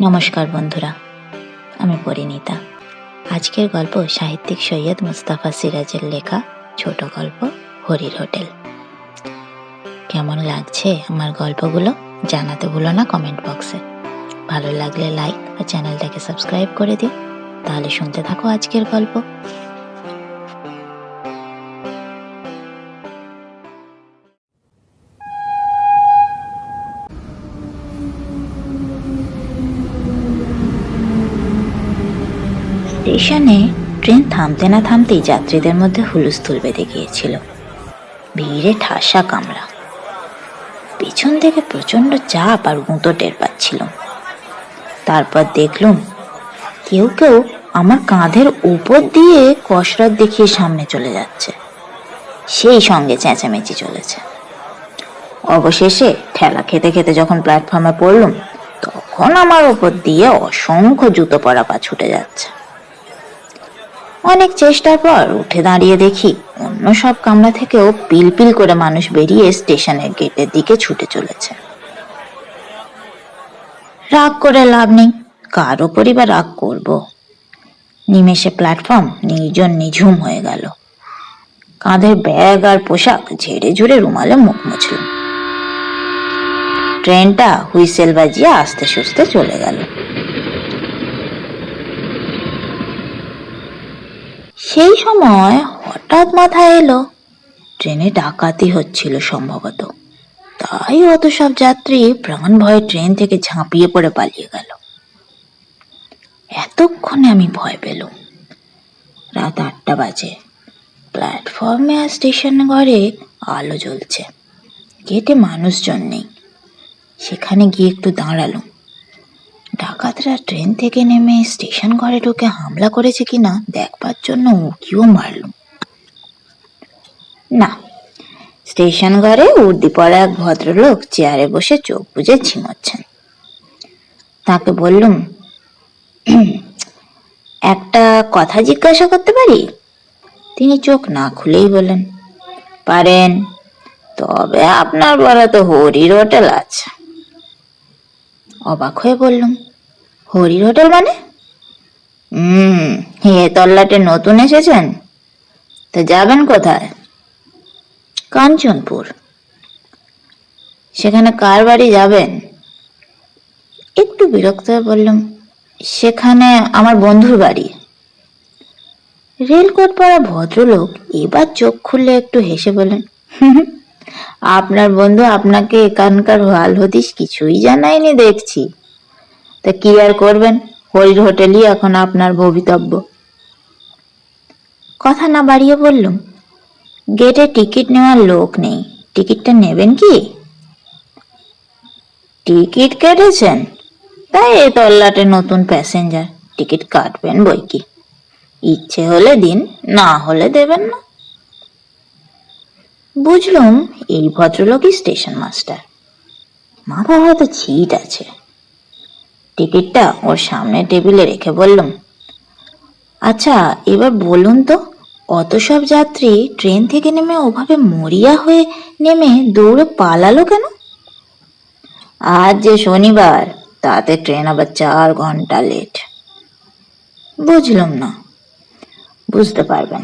নমস্কার বন্ধুরা, আমি পরিণীতা। আজকের গল্প সাহিত্যিক সৈয়দ মুস্তাফা সিরাজের লেখা ছোট গল্প হরির হোটেল। কেমন লাগছে আমার গল্পগুলো জানাতে ভুলো না কমেন্ট বক্সে। ভালো লাগলে লাইক আর চ্যানেলটাকে সাবস্ক্রাইব করে দিও। তাহলে শুনতে থাকো আজকের গল্প। স্টেশনে ট্রেন থামতে না থামতেই যাত্রীদের মধ্যে হুলুস্থুল বেঁধে গিয়েছিল। ভিড়ে ঠাসা কামড়া পিছন থেকে প্রচণ্ড চাপ আর গুঁতো টের পাচ্ছিল। তারপর দেখলুম, কেউ কেউ আমার কাঁধের উপর দিয়ে কসরত দেখিয়ে সামনে চলে যাচ্ছে। সেই সঙ্গে চেঁচামেচি চলেছে। অবশেষে ঠেলা খেতে খেতে যখন প্ল্যাটফর্মে পড়লুম, তখন আমার ওপর দিয়ে অসংখ্য জুতো পরা পা ছুটে যাচ্ছে। অনেক চেষ্টার পর উঠে দাঁড়িয়ে দেখি অন্য সব কামরা থেকেও পিলপিল করে মানুষ বেরিয়ে স্টেশনের গেটের দিকে ছুটে চলেছে। রাগ করে লাভ নেই, কার ওপরই বা রাগ করব? নিমেষে প্ল্যাটফর্ম নির্জন নিঝুম হয়ে গেল। কাঁধের ব্যাগ আর পোশাক ঝেড়ে ঝুড়ে রুমালে মুখ মুছল। ট্রেনটা হুইসেল বাজিয়ে আস্তে সুস্তে চলে গেল। সেই সময় হঠাৎ মাথায় এলো, ট্রেনে ডাকাতি হচ্ছিল সম্ভবত। তাই অত সব যাত্রী প্রাণ ভয়ে ট্রেন থেকে ঝাঁপিয়ে পড়ে পালিয়ে গেল। এতক্ষণে আমি ভয় পেলুম। রাত আটটা বাজে। প্ল্যাটফর্মে আর স্টেশন ঘরে আলো জ্বলছে। গেটে মানুষজন নেই। সেখানে গিয়ে একটু দাঁড়ালুম। ডাকাতরা ট্রেন থেকে নেমে স্টেশন ঘরে ঢুকে হামলা করেছে কিনা দেখবার জন্য উকিও মারলুম না, স্টেশন ঘরে উর্দি পরা এক ভদ্রলোক চেয়ারে বসে চোখ বুজে ঝিমোচ্ছেন তাকে বললুম, একটা কথা জিজ্ঞাসা করতে পারি? তিনি চোখ না খুলেই বলেন পারেন, তবে আপনার বলা তো হরির হোটেল আছে। অবাক হয়ে বললুম হরির হোটেল মানে? হুম। হে তল্লাটে নতুন এসেছেন? তো যাবেন কোথায়? কাঞ্চনপুর। সেখানে কার বাড়ি যাবেন? একটু বিরক্ত হয়ে বললাম সেখানে আমার বন্ধুর বাড়ি। রেলকোট পরা ভদ্রলোক এবার চোখ খুললে একটু হেসে বলেন "হুম, আপনার বন্ধু আপনাকে এখানকার হাল হদিস কিছুই জানায়নি দেখছি। তা কি আর করবেন? হরির হোটেলই এখন আপনার ভবিতব্য। কথা না বাড়িয়ে বললুম, গেটে টিকিট নেওয়ার লোক নেই। টিকিটটা নেবেন কি? টিকিট কেটেছেন? তাই এ তল্লাটে নতুন প্যাসেঞ্জার। টিকিট কাটবেন বই কি? ইচ্ছে হলে দিন, না হলে দেবেন না। বুঝলুম, এই ভদ্রলোকই স্টেশন মাস্টার। মাথায় হয়তো ছিট আছে। টিকিটটা ওর সামনে টেবিলে রেখে বললুম আচ্ছা এবার বলুন তো, অত সব যাত্রী ট্রেন থেকে নেমে ওভাবে মরিয়া হয়ে নেমে দৌড়ে পালালো কেন? আজ যে শনিবার, তাতে ট্রেন আবার চার ঘণ্টা লেট। বুঝলাম না। বুঝতে পারবেন।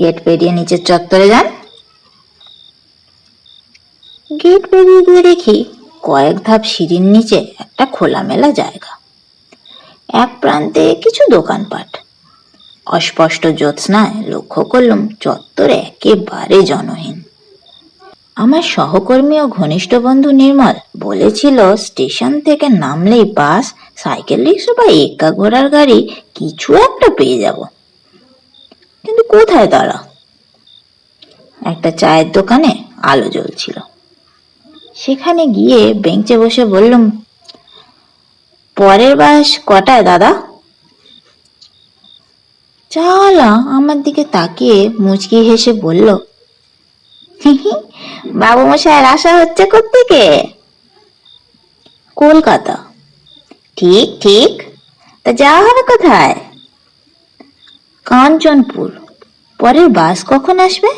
গেট পেরিয়ে নিচের চত্বরে যান। গেট পেরিয়ে গিয়ে দেখি কয়েক ধাপ সিঁড়ির নিচে একটা খোলামেলা জায়গা। এক প্রান্তে কিছু দোকানপাট। অস্পষ্ট জ্যোৎস্নায় লক্ষ্য করলুম চত্বর একেবারে জনহীন। আমার সহকর্মী ও ঘনিষ্ঠ বন্ধু নির্মল বলেছিল, স্টেশন থেকে নামলেই বাস, সাইকেল রিক্সা বা একা ঘোড়ার গাড়ি কিছু একটা পেয়ে যাব। কিন্তু কোথায় তারা একটা চায়ের দোকানে আলো জ্বলছিল। সেখানে গিয়ে বেঞ্চে বসে বললুম, পরের বাস কটায় দাদা? চালা, আমার দিকে তাকিয়ে মুচকি হেসে বলল বাবু মশাইয়ের আশা হচ্ছে কোত্থেকে? কলকাতা। ঠিক ঠিক, তা যাওয়া হবে কোথায়? কাঞ্চনপুর। পরের বাস কখন আসবে?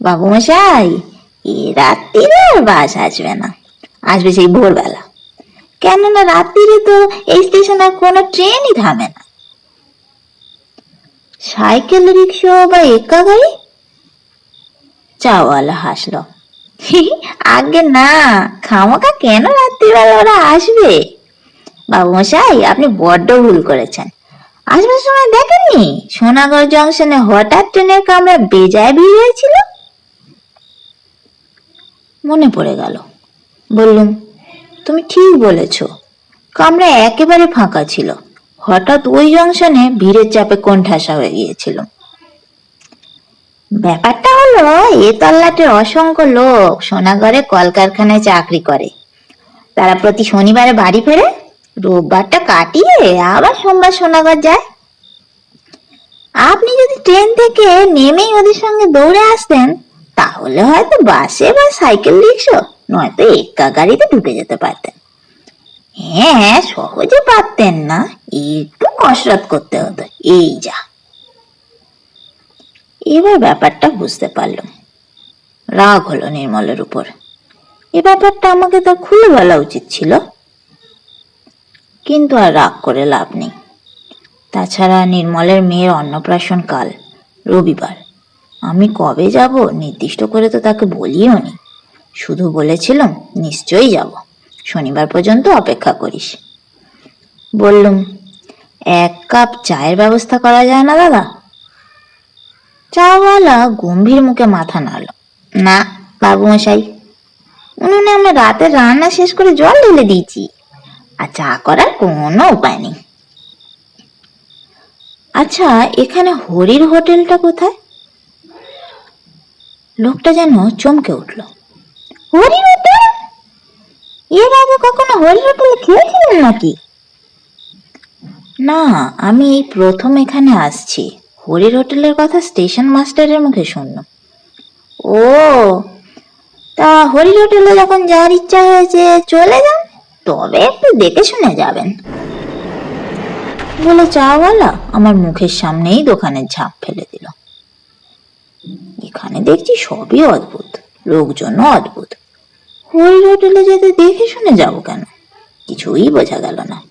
বাবু মশাই রাত্রিরে বাস আসবে না। আসবে সেই ভোরবেলা। কেননা রাত্রিরে তো এই স্টেশনে কোনো ট্রেনই থামে না। সাইকেল, রিক্সা বা একা গাড়ি? চাওয়ালা হাসলো। আগে না খামাকা কেন রাত্রিবেলা ওরা আসবে? বাবু মশাই আপনি বড্ড ভুল করেছেন। আসবার সময় দেখেননি? সোনাগড় জংশনে হঠাৎ ট্রেনের কামরা বেজায় ভিড় হয়েছিল? মনে পড়ে গেল। বললুম, তুমি ঠিক বলেছ। কামরা একেবারে ফাঁকা ছিল। হঠাৎ ওই জংশনে ভিড়ের চাপে কোণঠাসা হয়ে গিয়েছিল। ব্যাপারটা হলো, এ তল্লাটের অসংখ্য লোক সোনাগড়ে কলকারখানায় চাকরি করে। তারা প্রতি শনিবারে বাড়ি ফেরে, রোববারটা কাটিয়ে আবার সোমবার সোনাগড় যায়। আপনি যদি ট্রেন থেকে নেমেই ওদের সঙ্গে দৌড়ে আসতেন তাহলে হয়তো বাসে বা সাইকেল রিক্সা নয়তো একা গাড়িতে ঢুকে যেতে পারতেন। হ্যাঁ সহজে পারতেন না, একটু কসরত করতে হতো, এই যা। এবার ব্যাপারটা বুঝতে পারলাম। রাগ হলো নির্মলের উপর। এ ব্যাপারটা আমাকে তার খুলে বলা উচিত ছিল। কিন্তু আর রাগ করে লাভ নেই। তাছাড়া নির্মলের মেয়ের অন্নপ্রাশন কাল, রবিবার। আমি কবে যাব নির্দিষ্ট করে তো তাকে বলিও নি। শুধু বলেছিলাম, নিশ্চয়ই যাব। শনিবার পর্যন্ত অপেক্ষা করিস। বললুম, এক কাপ চায়ের ব্যবস্থা করা যায় না দাদা? চাওয়ালা গম্ভীর মুখে মাথা নাড়ল। না বাবু মশাই উনুনে আমরা রাতে রান্না শেষ করে জল ঢেলে দিয়েছি, আর চা করার কোনো উপায় নেই। আচ্ছা এখানে হরির হোটেলটা কোথায়? লোকটা যেন চমকে উঠল। হরির এর আগে কখনো হরির হোটেলে খেয়েছিলেন নাকি? না, আমি এই প্রথম এখানে আসছি। হরির হোটেলের কথা স্টেশন মাস্টারের মুখে শুনলাম ও, তা হরির হোটেলে যখন যাওয়ার ইচ্ছা হয়েছে চলে যান, তবে একটু দেখে শুনে যাবেন। বলে চাওয়ালা আমার মুখের সামনেই দোকানের ঝাঁপ ফেলে দিল। এখানে দেখছি সবই অদ্ভুত, লোকজনও অদ্ভুত। হরির হোটেলে যেতে দেখে শুনে যাব কেন? কিছুই বোঝা গেল না।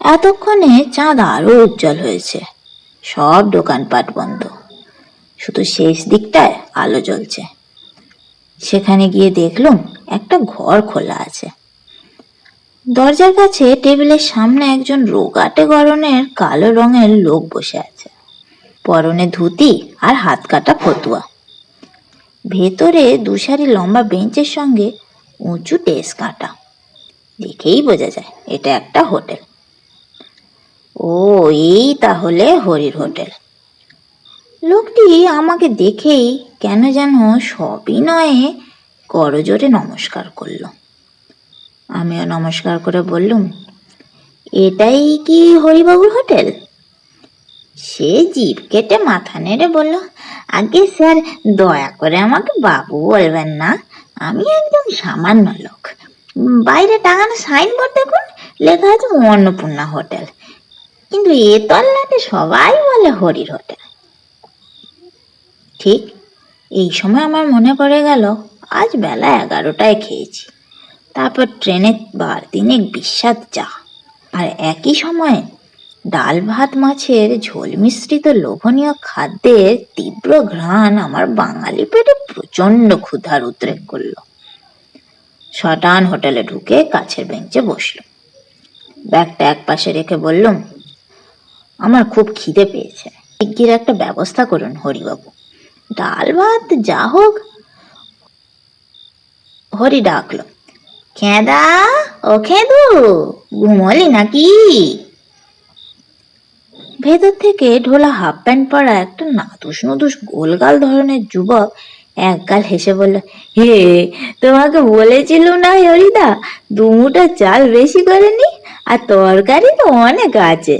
এতক্ষণে চাঁদ আরও উজ্জ্বল হয়েছে। সব দোকানপাট বন্ধ। শুধু শেষ দিকটায় আলো জ্বলছে। সেখানে গিয়ে দেখলুম একটা ঘর খোলা আছে। দরজার কাছে টেবিলের সামনে একজন রোগাটে গরনের কালো রঙের লোক বসে আছে। পরনে ধুতি আর হাত কাটা ফতুয়া। ভেতরে দুসারি লম্বা বেঞ্চের সঙ্গে উঁচু ডেস্ক কাটা। দেখেই বোঝা যায়, এটা একটা হোটেল। ও, এই তাহলে হরির হোটেল। লোকটি আমাকে দেখেই কেন যেন সবিনয়ে করজোরে নমস্কার করল। আমিও নমস্কার করে বললুম, এটাই কি হরিবাবুর হোটেল? সে জিভ কেটে মাথা নেড়ে বলল, আগে স্যার দয়া করে আমাকে বাবু বলবেন না। আমি একদম সামান্য লোক। বাইরে টাঙানো সাইনবোর্ড দেখুন, লেখা আছে অন্নপূর্ণা হোটেল। কিন্তু এ তল্লাটে সবাই বলে হরির হোটেল। ঠিক এই সময় আমার মনে পড়ে গেল, আজ বেলা এগারোটায় খেয়েছি। তারপর ট্রেনে বার দিনেক বিস্বাদ চা। আর একই সময়ে ডাল ভাত মাছের ঝোল মিশ্রিত লোভনীয় খাদ্যের তীব্র ঘ্রাণ আমার বাঙালি পেটে প্রচণ্ড ক্ষুধার উদ্রেক করল। শটান হোটেলে ঢুকে কাছের বেঞ্চে বসল। ব্যাগটা এক পাশে রেখে বললুম আমার খুব খিদে পেয়েছে। শিগগির একটা ব্যবস্থা করুন হরিবাবু। ডাল ভাত যা হোক। হরি ডাকলো, খেদা, ও খেদু, ঘুমলি নাকি? ভেতর থেকে ঢোলা হাফ প্যান্ট পরা একটা নাদুস নুদুস গোলগাল ধরনের যুবক একগাল হেসে বলল হে তোমাকে বলেছিল না হরিদা দুমুটো চাল বেশি করেনি? আর তরকারি তো অনেক আছে।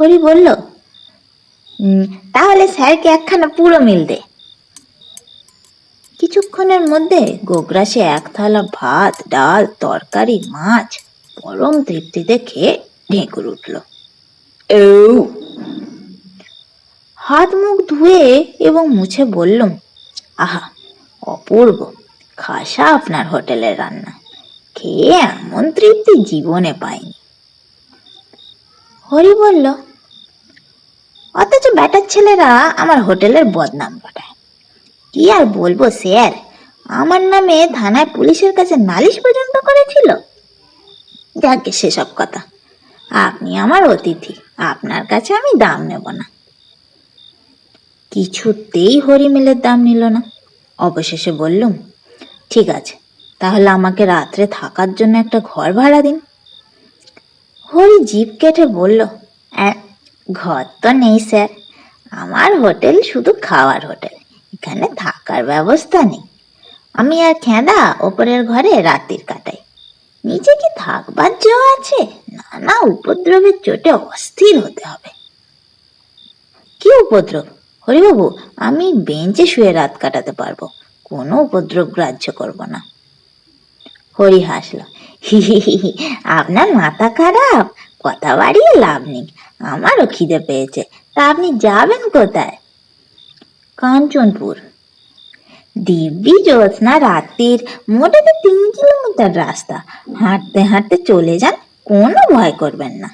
হরি বলল "উম, তাহলে স্যারকে একখানা পুরো মিল দে। কিছুক্ষণের মধ্যে গোগ্রাসে এক থালা ভাত ডাল তরকারি মাছ পরম তৃপ্তিতে খেয়ে ঢেকুর উঠল। হাত মুখ ধুয়ে এবং মুছে বললুম, আহা, অপূর্ব, খাসা আপনার হোটেলের রান্না। খেয়ে এমন তৃপ্তি জীবনে পাইনি। হরি বলল, অথচ ব্যাটার ছেলেরা আমার হোটেলের বদনাম ঘটায়। কি আর বলব স্যার, আমার নামে থানায় পুলিশের কাছে নালিশ পর্যন্ত করেছিল? যাকে সেসব কথা, আপনি আমার অতিথি। আপনার কাছে আমি দাম নেব না। কিছুতেই হরিমেলের দাম নিল না। অবশেষে বললুম ঠিক আছে তাহলে আমাকে রাত্রে থাকার জন্য একটা ঘর ভাড়া দিন। হরি জিপ কেটে বলল "অ্যাঁ, ঘর তো নেই স্যার আমার হোটেল শুধু খাওয়ার হোটেল এখানে থাকার ব্যবস্থা নেই। আমি আর খেঁদা ওপরের ঘরে রাত্রির কাটাই। নিচে কি থাকবার জো আছে নানা উপদ্রবের চোটে অস্থির হতে হবে। কি উপদ্রব? হরিবাবু আমি বেঞ্চে শুয়ে রাত কাটাতে পারব। কোনো উপদ্রব গ্রাহ্য করব না। হরি হাসল। "হি হি হি হি, আপনার মাথা খারাপ। কথা বাড়িয়ে লাভ নেই। আমারও খিদে পেয়েছে। তা আপনি যাবেন কোথায়? কাঞ্চনপুর। দিব্যি জ্যোৎস্না রাত্রির মোটে তো তিন কিলোমিটার রাস্তা হাঁটতে হাঁটতে চলে যান, কোনো ভয় করবেন না।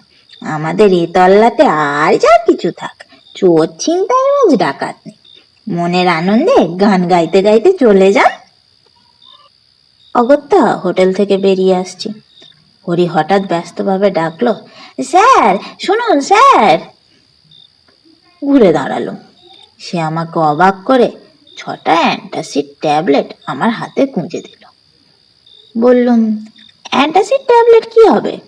আমাদের এ তল্লাতে আর যা কিছু থাক, চোর ছিনতাই রাজ ডাকাত নেই। মনের আনন্দে গান গাইতে গাইতে চলে যান। অগত্যা হোটেল থেকে বেরিয়ে আসছি। হরি হঠাৎ ব্যস্তভাবে ডাকলো, স্যার, শুনুন, স্যার। ঘুরে দাঁড়াল। সে আমাকে অবাক করে ছটা অ্যান্টাসিড ট্যাবলেট আমার হাতে গুঁজে দিল। বললুম অ্যান্টাসিড ট্যাবলেট কি হবে?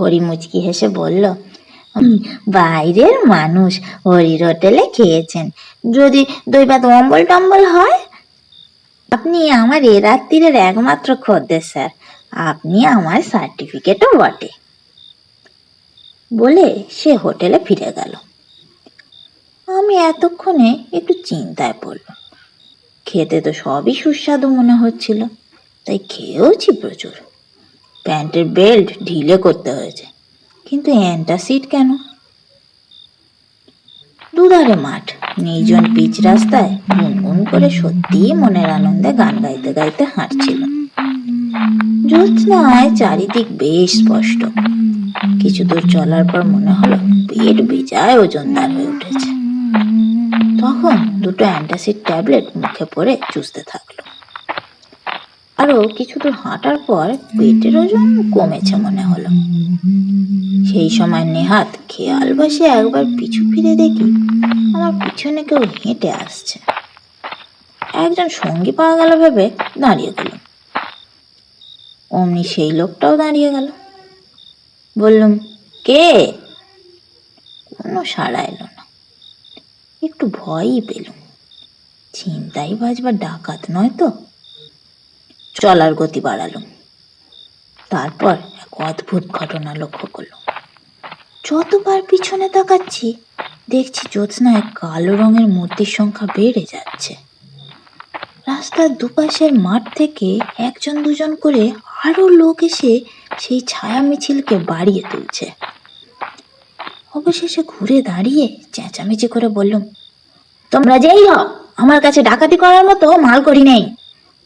হরি মুচকি হেসে বলল "হুম, বাইরের মানুষ হরির হোটেলে খেয়েছেন। যদি দই ভাত অম্বল টম্বল হয়? আপনি আমার এ রাত্রিরের একমাত্র খদ্দের স্যার। আপনি আমার সার্টিফিকেটও বটে। বলে সে হোটেলে ফিরে গেল। আমি এতক্ষণে একটু চিন্তায় পড়লাম। খেতে তো সবই সুস্বাদু মনে হচ্ছিল, তাই খেয়েওছি প্রচুর। প্যান্টের বেল্ট ঢিলে করতে হয়েছে, কিন্তু অ্যান্টাসিড কেন? দুধারে মাঠ, নির্জন পিচ রাস্তায় গুনগুন করে সত্যিই মনের আনন্দে গান গাইতে গাইতে হাঁটছিল। জ্যোৎস্নায় চারিদিক বেশ স্পষ্ট। কিছু দূর চলার পর মনে হলো পেট বেজায় ওজনদার হয়ে উঠেছে। তখন দুটো অ্যান্টাসিড ট্যাবলেট মুখে পড়ে চুষতে থাকল। আরও কিছু দূর হাঁটার পর পেটের ওজন কমেছে মনে হলো। সেই সময় নেহাত খেয়াল বসে একবার পিছু ফিরে দেখি আমার পিছনে কেউ হেঁটে আসছে। একজন সঙ্গী পাওয়া গেল ভেবে দাঁড়িয়ে গেল। অমনি সেই লোকটাও দাঁড়িয়ে গেল। বললুম, কে? কোনো সাড়া এলো একটু ভয়ই পেলুম চিন্তাই বাজবার ডাকাত নয় তো? চলার গতি বাড়ালুম তারপর এক অদ্ভুত ঘটনা লক্ষ্য করলাম যতবার পিছনে তাকাচ্ছি, দেখছি জ্যোৎস্নায় কালো রঙের মূর্তির সংখ্যা বেড়ে যাচ্ছে। রাস্তার দুপাশের মাঠ থেকে একজন দুজন করে আরও লোক এসে সেই ছায়া মিছিলকে বাড়িয়ে তুলছে। অবশেষে ঘুরে দাঁড়িয়ে চেঁচামেচি করে বললুম, তোমরা যেই হও, আমার কাছে ডাকাতি করার মতো মাল করি নেই।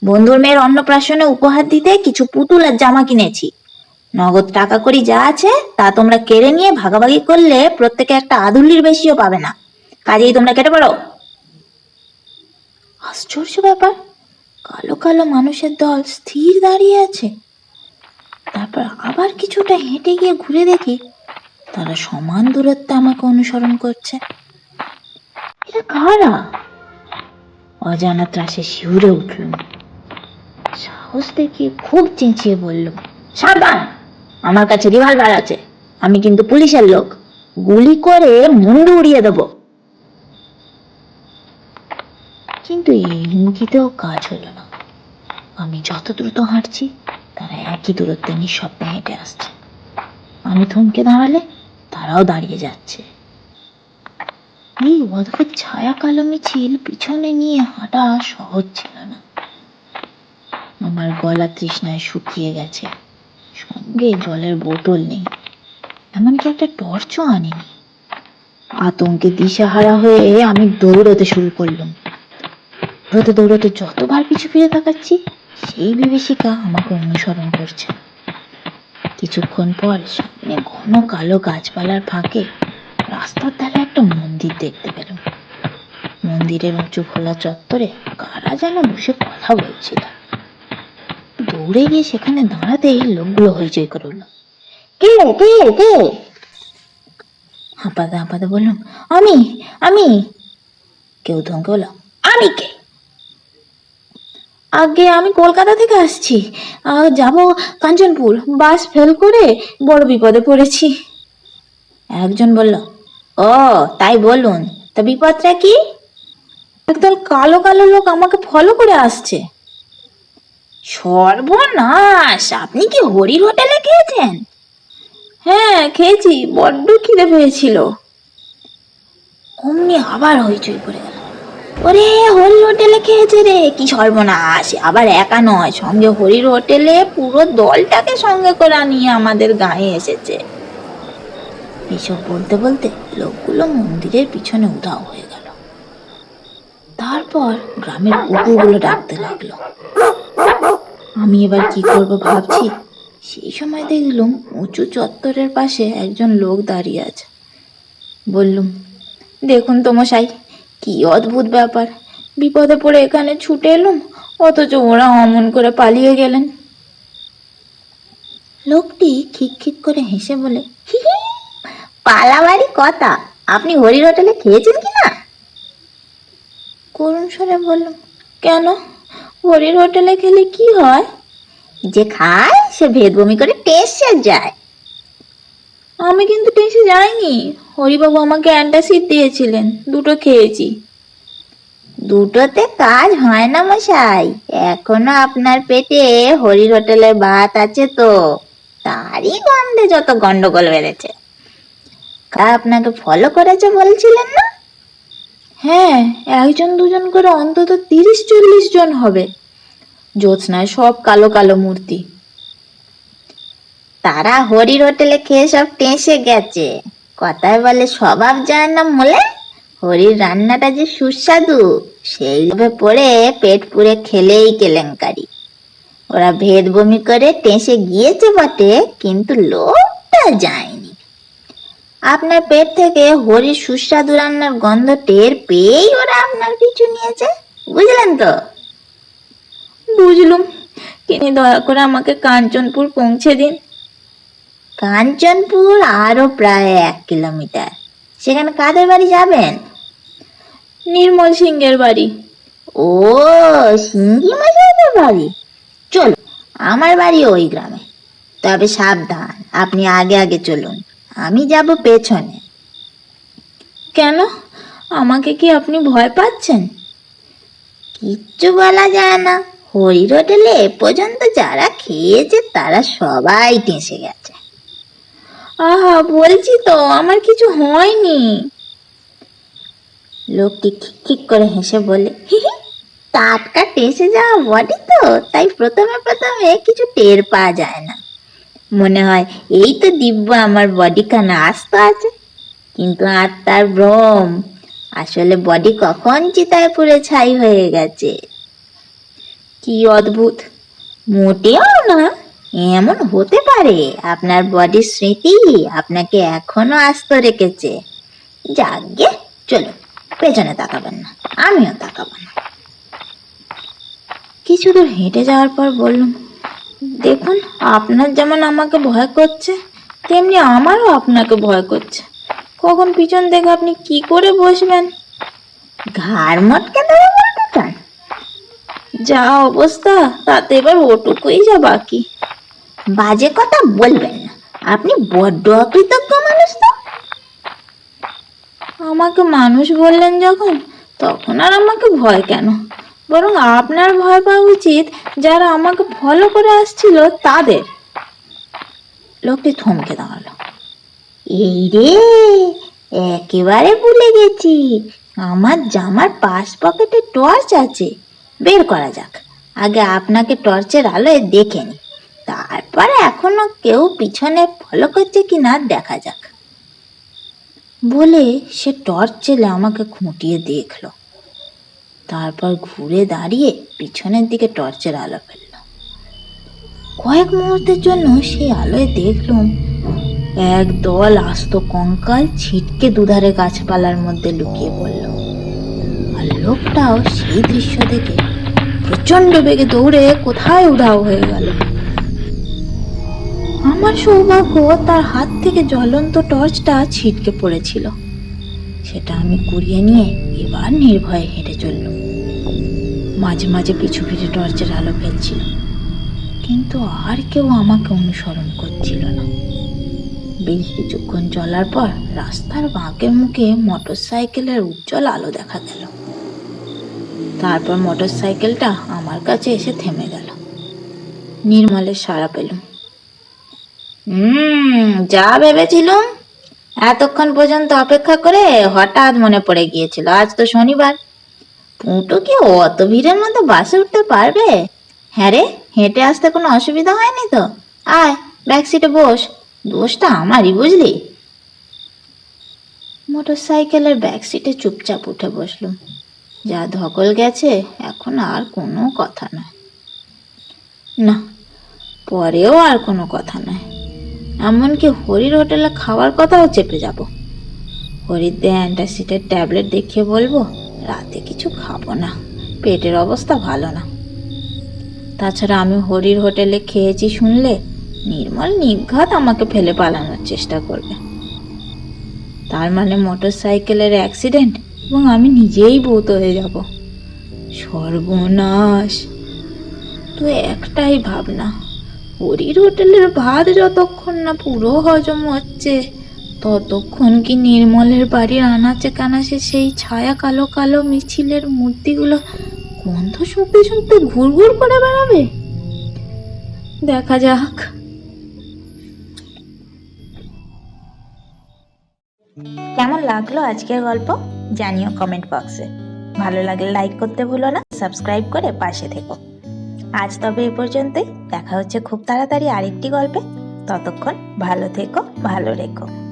বন্ধুর মেয়ের অন্নপ্রাশনে উপহার দিতে কিছু পুতুল আর জামা কিনেছি। নগদ টাকা করি যা আছে, তা তোমরা কেড়ে নিয়ে ভাগাভাগি করলে প্রত্যেকে একটা আধুলির বেশিও পাবে না। কাজেই তোমরা কেটে পড়ো। আশ্চর্য ব্যাপার, কালো কালো মানুষের দল স্থির দাঁড়িয়ে আছে। তারপর আবার কিছুটা হেঁটে গিয়ে ঘুরে দেখি তারা সমান দূরত্বে আমাকে অনুসরণ করছে। এটা কারা? অজানা ত্রাসে শিউরে উঠলুম সাহস দেখিয়ে খুব চেঁচিয়ে বলল, সাবধান! আমার কাছে রিভলভার আছে। আমি কিন্তু পুলিশের লোক। গুলি করে মুন্ডু উড়িয়ে দেব। কিন্তু এই হুমকিতেও কাজ হলো না। আমি যত দ্রুত হাঁটছি, তারা একই দূরত্বে নিঃশব্দে হেঁটে আসছে। আমি থমকে দাঁড়ালে তারাও দাঁড়িয়ে যাচ্ছে। এই অদ্ভুত ছায়া কালো মিছিল পিছনে নিয়ে হাঁটা সহজ ছিল না। আমার গলা তৃষ্ণায় শুকিয়ে গেছে। সঙ্গে জলের বোতল নেই। এমনকি একটা টর্চও আনিনি। আতঙ্কে দিশাহারা হয়ে আমি দৌড়তে শুরু করলাম। দৌড়তে দৌড়তে যতবার পিছু ফিরে তাকাচ্ছি, সেই বিভীষিকা আমাকে অনুসরণ করছে। কিছুক্ষণ পর ঘন কালো গাছপালার ফাঁকে রাস্তার ধারে একটা মন্দির দেখতে পেলাম। মন্দিরের উঁচু খোলা চত্বরে কারা যেন বসে কথা বলছিল। দৌড়ে গিয়ে সেখানে দাঁড়াতেই লোকগুলো হইচই করে উঠল কে? কে? কে? হাঁপাতে হাঁপাতে বললাম আমি আমি! কেউ ধমকে বলল আমি কে? আগে আমি কলকাতা থেকে আসছি। যাব কাঞ্চনপুর। বাস ফেল করে বড় বিপদে পড়েছি। একজন বলল, ও, তাই বলুন। তা বিপদটা কি? একদল কালো কালো লোক আমাকে ফলো করে আসছে। সর্বনাশ! আপনি কি হরির হোটেলে খেয়েছেন? হ্যাঁ খেয়েছি। বড্ড খিদে পেয়েছিল। অমনি আবার হইচই পড়ে গেল। ওরে হরির হোটেলে খেয়েছে রে, কি সর্বনাশ। আবার একা নয়, সঙ্গে হরির হোটেলে পুরো দলটাকে সঙ্গে করে নিয়ে আমাদের গায়ে এসেছে। এসব বলতে বলতে লোকগুলো মন্দিরের পিছনে উধাও হয়ে গেল। তারপর গ্রামের কুকুরগুলো ডাকতে লাগল। আমি এবার কি করব ভাবছি? সেই সময় দেখলাম উঁচু চত্বরের পাশে একজন লোক দাঁড়িয়ে আছে। বললুম, দেখুন তো মশাই কি অদ্ভুত ব্যাপার। বিপদে পড়ে এখানে ছুটে এলুম অথচ ওরা অমন করে পালিয়ে গেলেন। লোকটি খিক খিক করে হেসে বলে পালাবাড়ি কথা। আপনি হরির হোটেলে খেয়েছেন কি না? করুণ স্বরে বললাম কেন? হরির হোটেলে খেলে কি হয়? যে খায় সে ভেদ বমি করে টেস্টে যায়। আমি কিন্তু টেস্টে যাইনি। হরিবাবু আমাকে অ্যান্টাসিড দিয়েছিলেন দুটো খেয়েছি। দুটোতে কাজ হয় না মশাই এখনও আপনার পেটে হরির হোটেলের ভাত আছে তো। তারই গন্ধে যত গন্ডগোল বেড়েছে। কারা আপনাকে ফলো করেছে বলছিলেন না? হ্যাঁ একজন দুজন করে অন্তত তিরিশ চল্লিশ জন হবে। জ্যোৎস্নায় সব কালো কালো মূর্তি। তারা হরির হোটেলে খেয়ে সব টেসে গেছে। কথায় বলে স্বভাব যায় না মলে, হরির রান্নাটা যে সুস্বাদু, সেই লোভে পড়ে পেট পুড়ে খেলেই কেলেঙ্কারি। ওরা ভেদ বমি করে টেসে গিয়েছে বটে, কিন্তু লোকটা যায়নি। আপনার পেট থেকে হরির সুস্বাদু রান্নার গন্ধ টের পেয়েই ওরা আপনার পিছু নিয়েছে, বুঝলেন তো? বুঝলুম। তিনি দয়া করে আমাকে কাঞ্চনপুর পৌঁছে দিন। কাঞ্চনপুর আরও প্রায় এক কিলোমিটার। সেখানে কাদের বাড়ি যাবেন? নির্মল সিংহের বাড়ি। ও সিংহি মশাইদের বাড়ি? চলো আমার বাড়ি ওই গ্রামে। তবে সাবধান আপনি আগে আগে চলুন আমি যাব পেছনে। কেন? আমাকে কি আপনি ভয় পাচ্ছেন? কিচ্ছু বলা যায় না। হরির হোটেলে এ পর্যন্ত যারা খেয়েছে তারা সবাই টেসে গেছে। আহা, বলছি তো, আমার কিছু হয়নি। লোকটি খিক করে হেসে বলে টাটকা টেসে যাওয়া বডি তো, তাই প্রথমে প্রথমে কিছু টের পাওয়া যায় না। মনে হয় এই তো দিব্য আমার বডি খানা আস্ত আছে। কিন্তু আত্মার ভ্রম, আসলে বডি কখন চিতায় পুড়ে ছাই হয়ে গেছে। কি অদ্ভুত, মোটেও না। এমন হতে পারে। আপনার বডির স্মৃতি আপনাকে এখনও আস্ত রেখেছে। যাগে চলো পেছনে তাকাবেন না, আমিও তাকাবো না। কিছু দূর হেঁটে যাওয়ার পর বললাম, দেখুন, আপনার যেমন আমাকে ভয় করছে, তেমনি আমারও আপনাকে ভয় করছে। কখন পিছন থেকে আপনি কি করে বসবেন? ঘাড় মটকে ধরে বলতে চান? যা অবস্থা, তাতে এবার ওটুকুই যা বাকি। বাজে কথা বলবেন না। আপনি বড্ড অকৃতজ্ঞ মানুষ তো। আমাকে মানুষ বললেন যখন তখন আর আমাকে ভয় কেন? বরং আপনার ভয় পাওয়া উচিত যারা আমাকে ফলো করে আসছিল তাদের। লোকটি থমকে দাঁড়াল। এই রে একেবারে ভুলে গেছি। আমার জামার পাশ পকেটে টর্চ আছে। বের করা যাক। আগে আপনাকে টর্চের আলোয় দেখে নি। তারপর এখনও কেউ পিছনে ফলো করছে কিনা দেখা যাক। বলে সে টর্চ জেলে আমাকে খুঁটিয়ে দেখল। তারপর ঘুরে দাঁড়িয়ে পিছনের দিকে টর্চের আলো ফেলল। কয়েক মুহূর্তের জন্য সেই আলোয় দেখলুম এক দল আস্ত কঙ্কাল ছিটকে দুধারে গাছপালার মধ্যে লুকিয়ে পড়ল। আর লোকটাও সেই দৃশ্য দেখে প্রচণ্ড বেগে দৌড়ে কোথায় উধাও হয়ে গেল। আমার সৌভাগ্য তার হাত থেকে জ্বলন্ত টর্চটা ছিটকে পড়েছিল। সেটা আমি কুড়িয়ে নিয়ে এবার নির্ভয়ে হেঁটে চললুম। মাঝে মাঝে পিছু ফিরে টর্চের আলো ফেলছিল, কিন্তু আর কেউ আমাকে অনুসরণ করছিল না। বেশ কিছুক্ষণ চলার পর রাস্তার বাঁকের মুখে মোটর সাইকেলের উজ্জ্বল আলো দেখা গেল। তারপর মোটর সাইকেলটা আমার কাছে এসে থেমে গেল। নির্মলের সাড়া পেলুম। হুম, যা ভেবেছিলুম, এতক্ষণ পর্যন্ত অপেক্ষা করে হঠাৎ মনে পড়ে গিয়েছিল, আজ তো শনিবার। পুঁটো কি অত ভিড়ের মধ্যে বাসে উঠতে পারবে? হ্যাঁ রে, হেঁটে আসতে কোনো অসুবিধা হয়নি তো? আয় ব্যাক সিটে বস, দোষটা আমারই বুঝলি। মোটর সাইকেলের ব্যাক সিটে চুপচাপ উঠে বসলুম। যা ধকল গেছে, এখন আর কোনো কথা নয়। না, পরেও আর কোনো কথা নয়। এমনকি হরির হোটেলে খাওয়ার কথাও চেপে যাব। হরির দিয়ে অ্যান্টাসিডের ট্যাবলেট দেখিয়ে বলব, রাতে কিছু খাব না, পেটের অবস্থা ভালো না। তাছাড়া আমি হরির হোটেলে খেয়েছি শুনলে নির্মল নির্ঘাত আমাকে ফেলে পালানোর চেষ্টা করবে। তার মানে মোটর সাইকেলের অ্যাক্সিডেন্ট এবং আমি নিজেই ভূত হয়ে যাব। সর্বনাশ। তো একটাই ভাবনা হরির হোটেলের ভাত যতক্ষণ না পুরো হজম হচ্ছে, ততক্ষণ কি নির্মলের বাড়ির আনাচে কানাচে সেই ছায়া কালো কালো মিছিলের মূর্তিগুলো গন্ধ শুনতে শুনতে ঘুরঘুর করে বেড়াবে? দেখা যাক। কেমন লাগল আজকের গল্প? জানিও কমেন্ট বক্সে। ভালো লাগলে লাইক করতে ভুলো না, সাবস্ক্রাইব করে পাশে থেকো। আজ তবে এ পর্যন্তই। দেখা হচ্ছে খুব তাড়াতাড়ি আরেকটি গল্পে। ততক্ষণ ভালো থেকো, ভালো রেখো।